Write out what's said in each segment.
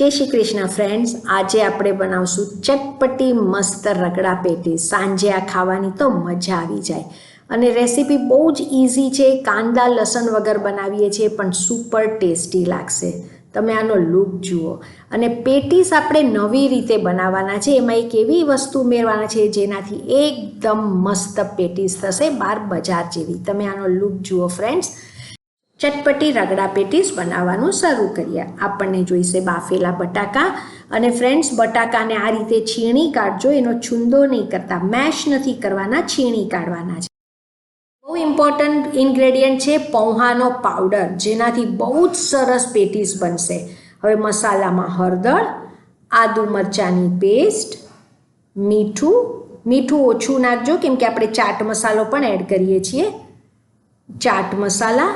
જય શ્રી કૃષ્ણ ફ્રેન્ડ્સ આજે આપણે બનાવશું ચટપટી મસ્ત રગડા પેટી. સાંજે આ ખાવાની તો મજા આવી જાય. અને રેસીપી બહુ જ ઇઝી છે. કાંદા, લસણ વગર બનાવીએ છીએ, પણ સુપર ટેસ્ટી લાગશે. તમે આનો લુક જુઓ. અને પેટીસ આપણે નવી રીતે બનાવવાના છે. એમાં એક એવી વસ્તુ ઉમેરવાના છે, જેનાથી એકદમ મસ્ત પેટીસ થશે બાર બજાર જેવી. તમે આનો લુક જુઓ ફ્રેન્ડ્સ ચટપટી રગડા પેટીસ બનાવવાનું શરૂ કરીએ આપણને જોઈશે બાફેલા બટાકા અને ફ્રેન્ડ્સ બટાકાને આ રીતે છીણી કાઢજો. એનો છુંદો નહીં કરતા મેશ નથી કરવાના, છીણી કાઢવાના છે. બહુ ઇમ્પોર્ટન્ટ ઇન્ગ્રેડિયન્ટ છે પૌહાનો પાવડર જેનાથી બહુ જ સરસ પેટીસ બનશે. હવે મસાલામાં હળદર, આદુ મરચાંની પેસ્ટ મીઠું. મીઠું ઓછું નાખજો, કેમ કે આપણે ચાટ મસાલો પણ એડ કરીએ છીએ. ચાટ મસાલા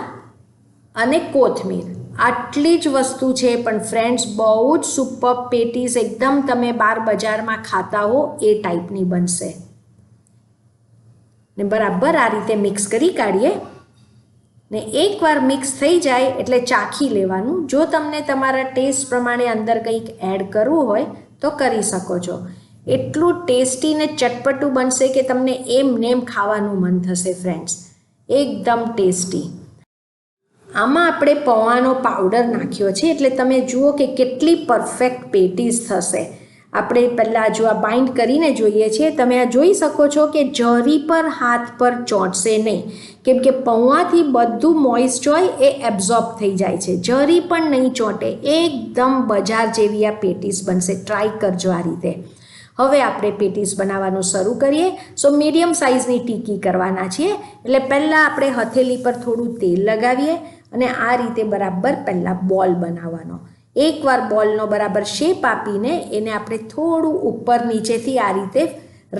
અને કોથમીર. આટલી જ વસ્તુ છે, પણ ફ્રેન્ડ્સ બહુ જ સુપર પેટીસ એકદમ તમે બાર બજારમાં ખાતા હો, એ ટાઈપની બનશે. ને બરાબર આ રીતે મિક્સ કરી કાઢીએ. ને એકવાર મિક્સ થઈ જાય, એટલે ચાખી લેવાનું. જો તમને તમારા ટેસ્ટ પ્રમાણે અંદર કંઈક એડ કરવું હોય, તો કરી શકો છો. એટલું ટેસ્ટી ને ચટપટું બનશે કે તમને એમ નેમ ખાવાનું મન થશે ફ્રેન્ડ્સ એકદમ ટેસ્ટી આમાં આપણે પૌવાનો પાવડર નાખ્યો છે, એટલે તમે જુઓ કે કેટલી પરફેક્ટ પેટીસ થશે. આપણે પહેલાં જો આ બાઇન્ડ કરીને જોઈએ છીએ, તમે આ જોઈ શકો છો કે જરી પર હાથ પર ચોંટશે નહીં. કેમ કે પૌવાથી બધું મોઇસ્ટ હોય એ એબ્ઝોર્બ થઈ જાય છે. જરી પણ નહીં ચોંટે, એકદમ બજાર જેવી આ પેટીસ બનશે. ટ્રાય કરજો આ રીતે. હવે આપણે પેટીસ બનાવવાનું શરૂ કરીએ. સો મીડિયમ સાઇઝની ટીકી કરવાના છીએ. એટલે પહેલાં આપણે હથેલી પર થોડું તેલ લગાવીએ. અને આ રીતે બરાબર પહેલાં બોલ બનાવવાનો. એકવાર બોલનો બરાબર શેપ આપીને એને આપણે થોડું ઉપર નીચેથી આ રીતે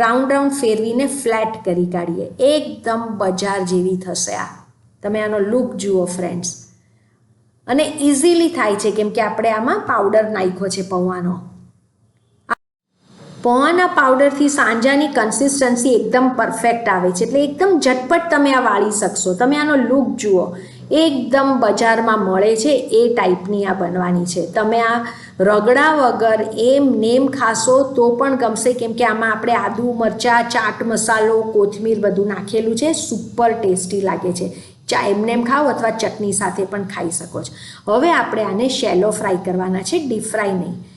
રાઉન્ડ રાઉન્ડ ફેરવીને ફ્લેટ કરી કાઢીએ. એકદમ બજાર જેવી થશે આ. તમે આનો લુક જુઓ ફ્રેન્ડ્સ અને ઇઝીલી થાય છે કેમ કે આપણે આમાં પાવડર નાખ્યો છે પૌવાનો. પૌવાના પાવડરથી સાંજાની કન્સિસ્ટન્સી એકદમ પરફેક્ટ આવે છે. એટલે એકદમ ઝટપટ તમે આ વાળી શકશો. તમે આનો લુક જુઓ. એકદમ બજારમાં મળે છે એ ટાઈપની આ બનવાની છે. તમે આ રગડા વગર એમ નેમ ખાશો તો પણ ગમશે કેમ કે આમાં આપણે આદુ મરચાં, ચાટ મસાલો, કોથમીર બધું નાખેલું છે. સુપર ટેસ્ટી લાગે છે. ચા એમનેમ ખાઓ અથવા ચટણી સાથે પણ ખાઈ શકો છો. હવે આપણે આને શેલો ફ્રાય કરવાના છે. ડીપ ફ્રાય નહીં.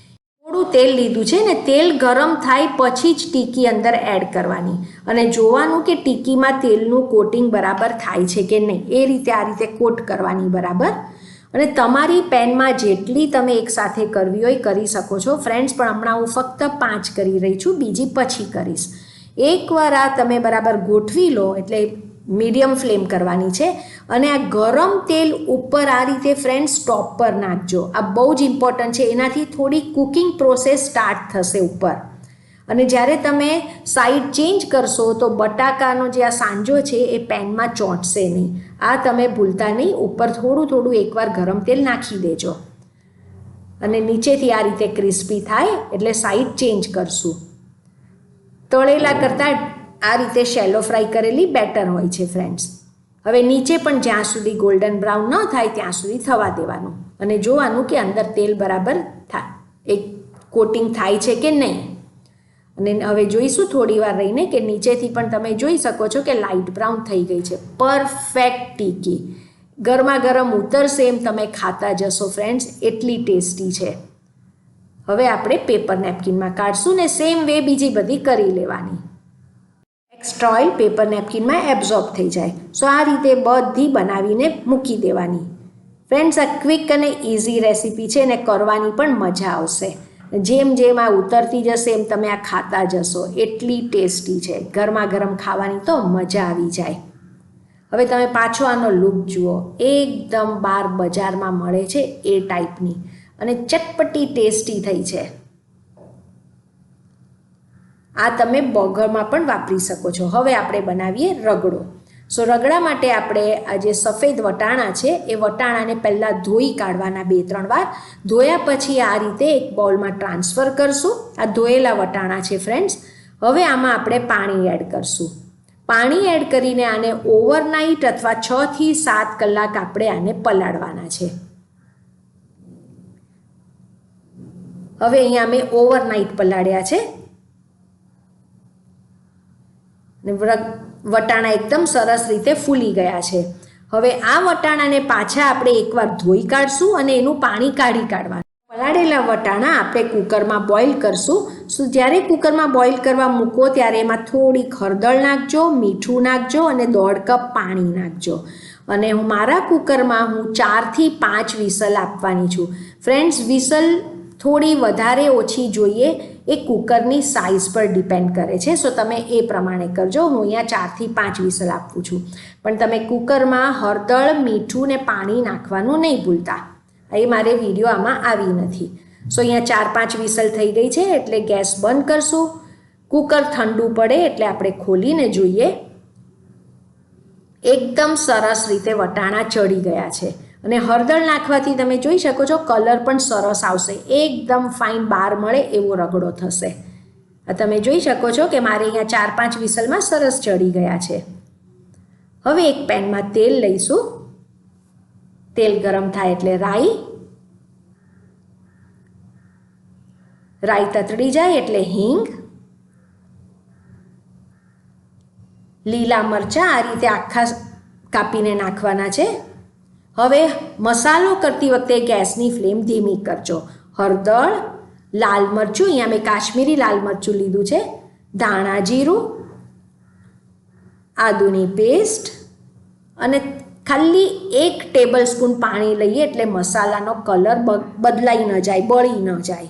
થોડું તેલ લીધું છે ને, તેલ ગરમ થાય પછી જ ટીકી અંદર એડ કરવાની. અને જોવાનું કે ટીકીમાં તેલનું કોટિંગ બરાબર થાય છે કે નહીં. એ રીતે આ રીતે કોટ કરવાની બરાબર. અને તમારી પેનમાં જેટલી તમે એકસાથે કરવી હોય કરી શકો છો. ફ્રેન્ડ્સ, પણ હમણાં હું ફક્ત પાંચ કરી રહી છું, બીજી પછી કરીશ. એકવાર આ તમે બરાબર ગોઠવી લો, એટલે મીડિયમ ફ્લેમ કરવાની છે. અને આ ગરમ તેલ ઉપર આ રીતે ફ્રેન્ડ સ્ટોપ પર નાખજો. આ બહુ જ ઇમ્પોર્ટન્ટ છે. એનાથી થોડી કુકિંગ પ્રોસેસ સ્ટાર્ટ થશે ઉપર. અને જ્યારે તમે સાઈડ ચેન્જ કરશો, તો બટાકાનો જે આ સાંજો છે, એ પેનમાં ચોંટશે નહીં. આ તમે ભૂલતા નહીં. ઉપર થોડું થોડું એકવાર ગરમ તેલ નાખી દેજો. અને નીચેથી આ રીતે ક્રિસ્પી થાય, એટલે સાઈડ ચેન્જ કરશું. તળેલા કરતાં આ રીતે શેલો ફ્રાય કરેલી બેટર હોય છે ફ્રેન્ડ્સ હવે નીચે પણ જ્યાં સુધી ગોલ્ડન બ્રાઉન ન થાય, ત્યાં સુધી થવા દેવાનું. અને જોવાનું કે અંદર તેલ બરાબર થાય. એક કોટિંગ થાય છે કે નહીં. અને હવે જોઈશું થોડી વાર રહીને કે નીચેથી પણ તમે જોઈ શકો છો કે લાઇટ બ્રાઉન થઈ ગઈ છે. પરફેક્ટ ટીકી. ગરમા ગરમ ઉતરશે એમ તમે ખાતા જશો ફ્રેન્ડ્સ એટલી ટેસ્ટી છે. હવે આપણે પેપર નેપકિનમાં કાઢશું ને સેમ વે બીજી બધી કરી લેવાની. એક્સ્ટ્રા પેપર નેપકિનમાં એબ્ઝોર્બ થઈ જાય. સો આ રીતે બધી બનાવીને મૂકી દેવાની. ફ્રેન્ડ્સ, આ ક્વિક અને ઇઝી રેસીપી છે ને કરવાની પણ મજા આવશે. જેમ જેમ આ ઉતરતી જશે, એમ તમે આ ખાતા જશો. એટલી ટેસ્ટી છે. ગરમા ગરમ ખાવાની તો મજા આવી જાય. હવે તમે પાછો આનો લુક જુઓ. એકદમ બાર બજારમાં મળે છે એ ટાઈપની. અને ચટપટી ટેસ્ટી થઈ છે. આ તમે બગરમાં પણ વાપરી શકો છો. હવે આપણે બનાવીએ રગડો. સો, રગડા માટે આપણે આ જે સફેદ વટાણા છે, એ વટાણાને પહેલાં ધોઈ કાઢવાના બે, ત્રણ વાર. ધોયા પછી આ રીતે એક બાઉલમાં ટ્રાન્સફર કરશું. આ ધોયેલા વટાણા છે, ફ્રેન્ડ્સ. હવે આમાં આપણે પાણી એડ કરશું. પાણી એડ કરીને આને ઓવરનાઇટ અથવા છથી સાત કલાક આપણે આને પલાળવાના છે. હવે અહીંયા મેં ઓવરનાઇટ પલાળ્યા છે ને વટાણા એકદમ સરસ રીતે ફૂલી ગયા છે. હવે આ વટાણાને પાછા આપણે એકવાર ધોઈ કાઢશું અને એનું પાણી કાઢી કાઢવાનું. પલાળેલા વટાણા આપણે કુકરમાં બોઇલ કરશું. સો જ્યારે કુકરમાં બોઇલ કરવા મૂકો ત્યારે એમાં થોડી હળદર નાખજો, મીઠું નાખજો અને દોઢ કપ પાણી નાખજો. અને હું મારા કુકરમાં હું ચારથી પાંચ વિસલ આપવાની છું. ફ્રેન્ડ્સ, વિસલ થોડી વધારે ઓછી જોઈએ, એ કુકરની સાઇઝ પર ડિપેન્ડ કરે છે. સો તમે એ પ્રમાણે કરજો. હું અહીંયા ચારથી પાંચ વિસલ આપું છું. પણ તમે કુકરમાં હળદર, મીઠું ને પાણી નાખવાનું નહીં ભૂલતા. એ મારે વીડિયો આમાં આવી નથી. સો અહીંયા ચાર પાંચ વિસલ થઈ ગઈ છે, એટલે ગેસ બંધ કરશું. કુકર ઠંડુ પડે એટલે આપણે ખોલીને જોઈએ. એકદમ સરસ રીતે વટાણા ચડી ગયા છે. અને હળદર નાખવાથી તમે જોઈ શકો છો કલર પણ સરસ આવશે. એકદમ ફાઇન બાર મળે એવો રગડો થશે. તમે જોઈ શકો છો કે મારે અહીંયા ચાર પાંચ વિસલમાં સરસ ચડી ગયા છે. હવે એક પેનમાં તેલ લઈશું. તેલ ગરમ થાય એટલે રાઈ. રાઈ તતડી જાય એટલે હિંગ. લીલા મરચાં આ રીતે આખા કાપીને નાખવાના છે. હવે મસાલો કરતી વખતે ગેસની ફ્લેમ ધીમી કરજો. હળદર, લાલ મરચું, અહીંયા મેં કાશ્મીરી લાલ મરચું લીધું છે. ધાણા જીરું, આદુની પેસ્ટ અને ખાલી એક ટેબલ સ્પૂન પાણી લઈએ એટલે મસાલાનો કલર બદલાઈ ન જાય, બળી ન જાય.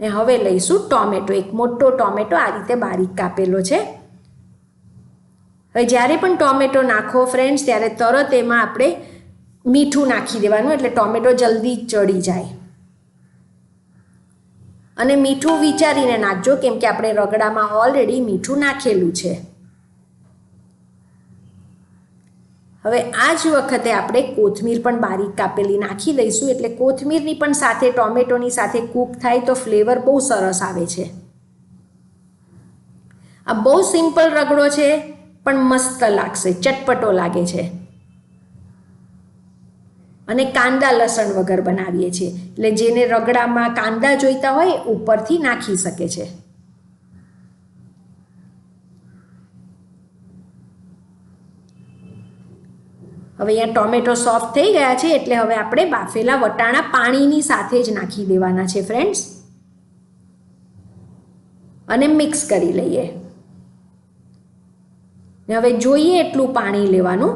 ને હવે લઈશું ટોમેટો. એક મોટો ટોમેટો આ રીતે બારીક કાપેલો છે. હવે જ્યારે પણ ટોમેટો નાખો ફ્રેન્ડ્સ ત્યારે તરત એમાં આપણે મીઠું નાખી દેવાનું, એટલે ટોમેટો જલ્દી ચડી જાય. અને મીઠું વિચારીને નાખજો, કેમ કે આપણે રગડામાં ઓલરેડી મીઠું નાખેલું છે. હવે આ જ વખતે આપણે કોથમીર પણ બારીક કાપેલી નાખી દઈશું, એટલે કોથમીરની પણ સાથે, ટોમેટોની સાથે કૂક થાય તો ફ્લેવર બહુ સરસ આવે છે. આ બહુ સિમ્પલ રગડો છે. પણ મસ્ત લાગશે, ચટપટો લાગે છે. અને કાંદા લસણ વગર બનાવીએ છીએ. એટલે જેને રગડામાં કાંદા જોઈતા હોય, ઉપરથી નાખી શકે છે. હવે અહીંયા ટોમેટો સોફ્ટ થઈ ગયા છે, એટલે હવે આપણે બાફેલા વટાણા પાણીની સાથે જ નાખી દેવાના છે ફ્રેન્ડ્સ અને મિક્સ કરી લઈએ. ને હવે જોઈએ એટલું પાણી લેવાનું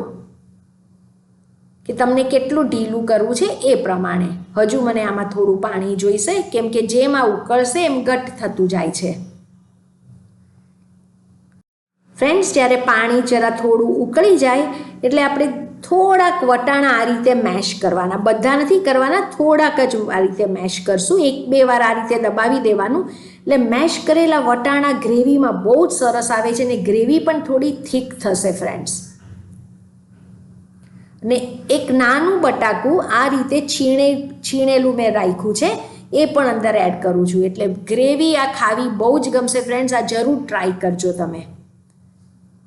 કે તમને કેટલું ઢીલું કરવું છે એ પ્રમાણે. હજુ મને આમાં થોડું પાણી જોઈશે, કેમ કે જેમ આ ઉકળશે એમ ઘટ થતું જાય છે. ફ્રેન્ડ્સ, જ્યારે પાણી જરા થોડું ઉકળી જાય, એટલે આપણે થોડાક વટાણા આ રીતે મેશ કરવાના. બધા નથી કરવાના, થોડાક જ આ રીતે મેશ કરશું. એક, બે વાર આ રીતે દબાવી દેવાનું. એટલે મેશ કરેલા વટાણા ગ્રેવીમાં બહુ જ સરસ આવે છે અને ગ્રેવી પણ થોડી થીક થશે ફ્રેન્ડ્સ ને એક નાનું બટાકું આ રીતે છીણે, છીણેલું મેં રાખ્યું છે, એ પણ અંદર એડ કરું છું. એટલે ગ્રેવી આ ખાવી બહુ જ ગમશે ફ્રેન્ડ્સ આ જરૂર ટ્રાય કરજો તમે.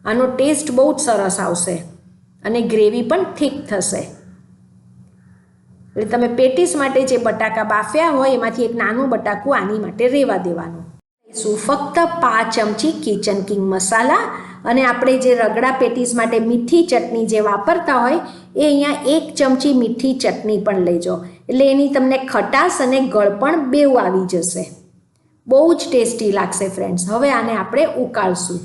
આનો ટેસ્ટ બહુ જ સરસ આવશે. અને ગ્રેવી પણ ઠીક થશે. એટલે તમે પેટીસ માટે જે બટાકા બાફ્યા હોય, એમાંથી એક નાનું બટાકું આની માટે રેવા દેવાનું. શું ફક્ત પાંચ ચમચી કિચન કિંગ મસાલા અને આપણે જે રગડા પેટીસ માટે મીઠી ચટણી જે વાપરતા હોય, એ અહીંયા એક ચમચી મીઠી ચટણી પણ લેજો. એટલે એની તમને ખટાશ અને ગળપણ બેવ આવી જશે. બહુ જ ટેસ્ટી લાગશે ફ્રેન્ડ્સ હવે આને આપણે ઉકાળશું.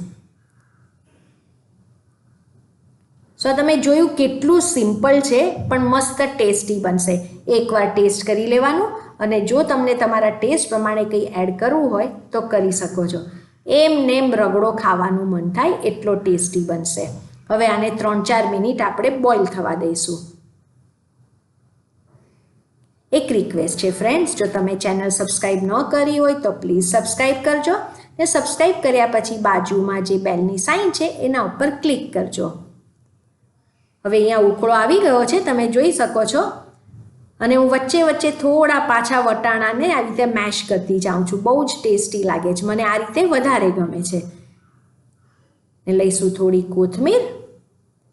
સો તમે જોયું કેટલું સિમ્પલ છે, પણ મસ્ત ટેસ્ટી બનશે. એકવાર ટેસ્ટ કરી લેવાનું અને જો તમને તમારા ટેસ્ટ પ્રમાણે કંઈ એડ કરવું હોય, તો કરી શકો છો. એમ નેમ રગડો ખાવાનું મન થાય એટલો ટેસ્ટી બનશે. હવે આને ત્રણ ચાર મિનિટ આપણે બોઇલ થવા દઈશું. એક રિક્વેસ્ટ છે ફ્રેન્ડ્સ જો તમે ચેનલ સબસ્ક્રાઈબ ન કરી હોય, તો પ્લીઝ સબસ્ક્રાઈબ કરજો ને સબસ્ક્રાઈબ કર્યા પછી બાજુમાં જે બેલની સાઇન છે, એના ઉપર ક્લિક કરજો. હવે અહીંયા ઉકળો આવી ગયો છે, તમે જોઈ શકો છો. અને હું વચ્ચે વચ્ચે થોડા પાછા વટાણાને આ રીતે મેશ કરતી જાઉં છું. બહુ જ ટેસ્ટી લાગે છે. મને આ રીતે વધારે ગમે છે. ને લઈશું થોડી કોથમીર.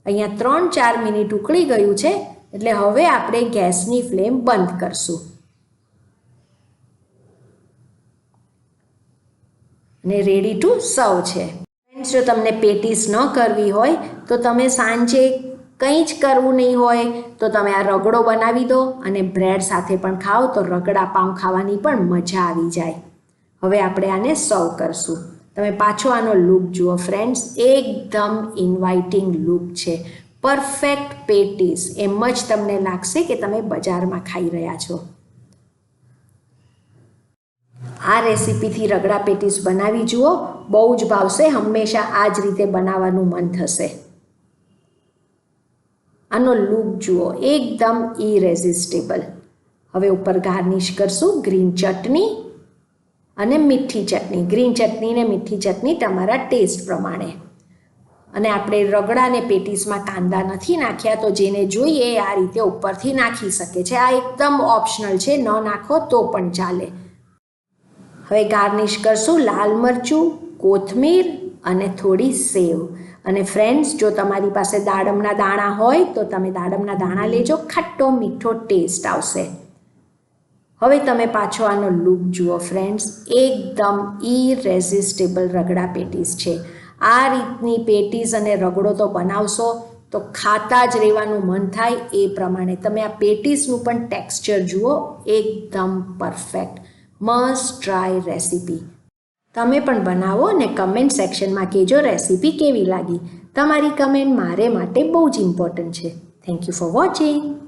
અહીંયા ત્રણ ચાર મિનિટ ઉકળી ગયું છે, એટલે હવે આપણે ગેસની ફ્લેમ બંધ કરશું. અને રેડી ટુ સર્વ છે. ફ્રેન્ડ્સ જો તમને પેટીસ ન કરવી હોય, તો તમે સાંજે કંઈ જ કરવું નહીં હોય, તો તમે આ રગડો બનાવી દો અને બ્રેડ સાથે પણ ખાઓ તો રગડા પાઉં ખાવાની પણ મજા આવી જાય. હવે આપણે આને સર્વ કરશું. તમે પાછો આનો લુક જુઓ ફ્રેન્ડ્સ, એકદમ ઇન્વાઇટિંગ લુક છે. Perfect patties. એમ જ તમને લાગશે કે તમે બજારમાં ખાઈ રહ્યા છો. આ રેસીપીથી રગડા પેટીસ બનાવી જુઓ, બહુ જ ભાવશે. હંમેશા આ જ રીતે બનાવવાનું મન થશે. આનો લુક જુઓ, એકદમ ઇરેઝિસ્ટેબલ હવે ઉપર ગાર્નિશ કરશું ગ્રીન ચટણી અને મીઠી ચટણી. ગ્રીન ચટણી ને મીઠી ચટણી તમારા ટેસ્ટ પ્રમાણે. અને આપણે રગડા અને પેટીસમાં કાંદા નથી નાખ્યા, તો જેને જોઈએ આ રીતે ઉપરથી નાખી શકે છે. આ એકદમ ઓપ્શનલ છે, ન નાખો તો પણ ચાલે. હવે ગાર્નિશ કરશું લાલ મરચું, કોથમીર અને થોડી સેવ. અને ફ્રેન્ડ્સ જો તમારી પાસે દાડમના દાણા હોય, તો તમે દાડમના દાણા લેજો. ખટ્ટો, મીઠો ટેસ્ટ આવશે. હવે તમે પાછો આનો લુક જુઓ ફ્રેન્ડ્સ એકદમ ઇરેઝિસ્ટેબલ રગડા પેટીસ છે. આ રીતની પેટીસ અને રગડો તો બનાવશો, તો ખાતા જ રહેવાનું મન થાય એ પ્રમાણે. તમે આ પેટીસનું પણ ટેક્સચર જુઓ, એકદમ પરફેક્ટ મસ્ટ ટ્રાય રેસીપી તમે પણ બનાવો અને કમેન્ટ સેક્શનમાં કહેજો રેસીપી કેવી લાગી. તમારી કમેન્ટ મારે માટે બહુ જ ઇમ્પોર્ટન્ટ છે. Thank you for watching